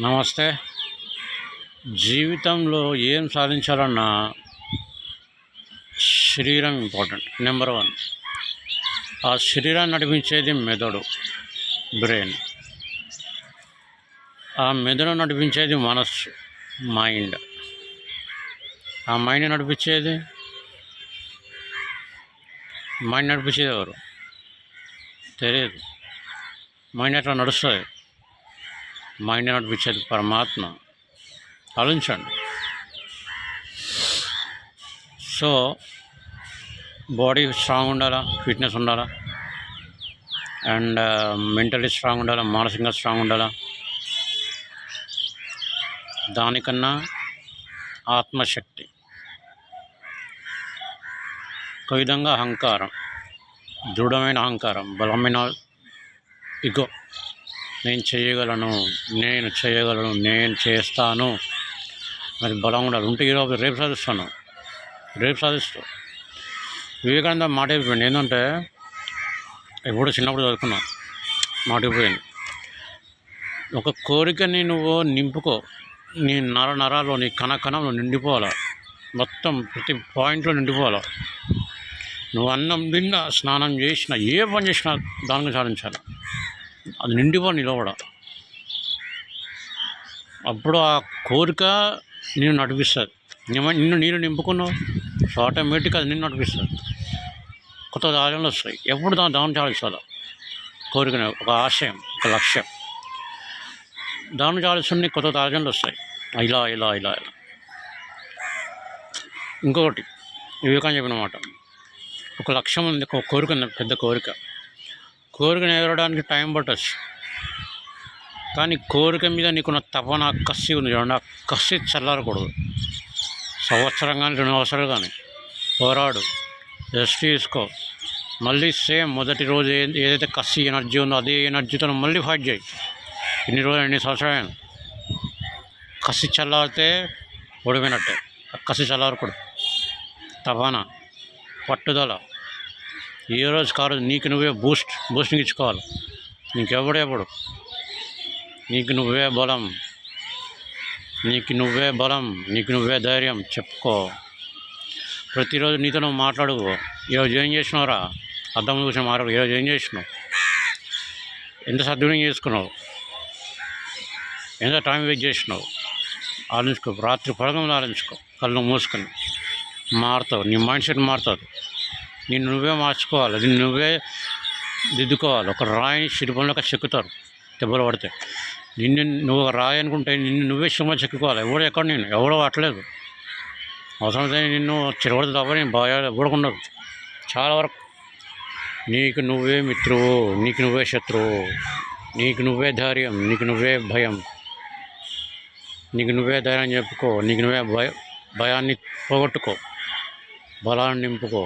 నమస్తే. జీవితంలో ఏం సాధించాలన్నా శరీరం ఇంపార్టెంట్ నెంబర్ వన్ ఆ శరీరాన్ని నడిపించేది మెదడు బ్రెయిన్ ఆ మెదడు నడిపించేది మనస్సు మైండ్ ఆ మైండ్ నడిపించేది? మైండ్ నడిపించేది ఎవరు? తెలియదు మైండ్ ఎట్లా నడుస్తుంది? మైండ్ నడిపించేది పరమాత్మ. ఆలోచించండి. సో బాడీ స్ట్రాంగ్ ఉండాలా? ఫిట్నెస్ ఉండాలా? అండ్ మెంటలీ స్ట్రాంగ్ ఉండాలా? మానసికంగా స్ట్రాంగ్ ఉండాలా? దానికన్నా ఆత్మశక్తి. ఒక విధంగా అహంకారం దృఢమైన అహంకారం బలమైన ఇగో నేను చేయగలను నేను చేయగలను నేను చేస్తాను. మరి బలం ఉండాలి. ఉంటే ఈరోజు రేపు సాధిస్తాను. రేపు సాధిస్తావు వివేకానంద మాట అయిపోయింది. ఏంటంటే ఎప్పుడు చిన్నప్పుడు చదువుకున్నాను మాట అయిపోయింది. ఒక కోరికని నువ్వు నింపుకో. నీ నర నరాలు నీ కణ కణంలో నిండిపోవాలి. మొత్తం ప్రతి పాయింట్లో నిండిపోవాలి. నువ్వు అన్నం తిన్నా స్నానం చేసినా ఏ పని చేసినా దానికి సాధించాలి. అది నిండిపో నిలబడ అప్పుడు ఆ కోరిక నేను నడిపిస్తుంది. నిన్ను నీరు నింపుకున్నావు. సో ఆటోమేటిక్గా అది నిన్ను నడిపిస్తుంది. కొత్త దారులు వస్తాయి. ఎప్పుడు దాని దానం చాలిస్తుందా? కోరిక ఒక ఆశయం ఒక లక్ష్యం. దానం చాలిస్తుంది కొత్త దారులు వస్తాయి. ఇలా ఇలా ఇలా ఇలా. ఇంకొకటి వివేకాన్ని చెప్పిన మాట. ఒక లక్ష్యం ఉంది ఒక కోరిక ఉంది పెద్ద కోరిక. కోరిక నెరవేరడానికి టైం పట్టచ్చు కానీ కోరిక మీద నీకున్న తపన కసి ఉంది చూడండి. ఆ కసి చల్లారకూడదు. సంవత్సరం కానీ రెండు సంవత్సరాలు కానీ పోరాడు. రెస్ట్ తీసుకో. మళ్ళీ సేమ్ మొదటి రోజు ఏదైతే కసి ఎనర్జీ ఉందో అదే ఎనర్జీతో మళ్ళీ ఫైట్ చేయి. ఇన్ని రోజులు ఎన్ని సంవత్సరాలు కసి చల్లారితే ఓడిపోయినట్టే. ఆ కసి చల్లారకూడదు. తపన పట్టుదల. ఏ రోజు కారు నీకు నువ్వే బూస్ట్ బూస్టింగ్ ఇచ్చుకోవాలి. నీకెవడెవడు నీకు నువ్వే బలం. నీకు నువ్వే బలం. నీకు నువ్వే ధైర్యం. చెప్పుకో. ప్రతిరోజు నీతో నువ్వు మాట్లాడు. ఈరోజు ఏం చేసినావురా? అర్థం చూసిన మాట్లాడు ఈరోజు ఏం చేసినావు? ఎంత సద్వినియోగం చేసుకున్నావు? ఎంత టైం వేస్ట్ చేసినావు? ఆలోచించుకో. రాత్రి పడగం ఆలోచించుకో. కళ్ళు మూసుకొని. మారుతావు. నీ మైండ్ సెట్ మారుతుంది. నేను నువ్వే మార్చుకోవాలి నిన్ను నువ్వే దిద్దుకోవాలి. ఒక రాయిని శిల్పంలోకి చెక్కుతారు దెబ్బలు పడితే. నిన్ను నువ్వు రాయి అనుకుంటే నిన్ను నువ్వే శిల్పం చెక్కుకోవాలి. ఎవడో ఎక్కడ నేను ఎవడో అట్లేదు అవసరమైతే నిన్ను చిరవడదు తప్ప నేను భయాలు ఎవడుకున్నారు చాలా వరకు నీకు నువ్వే మిత్రువు నీకు నువ్వే శత్రువు నీకు నువ్వే ధైర్యం నీకు నువ్వే భయం. నీకు నువ్వే ధైర్యం చెప్పుకో నీకు నువ్వే భయ భయాన్ని పోగొట్టుకో బలాన్ని నింపుకో.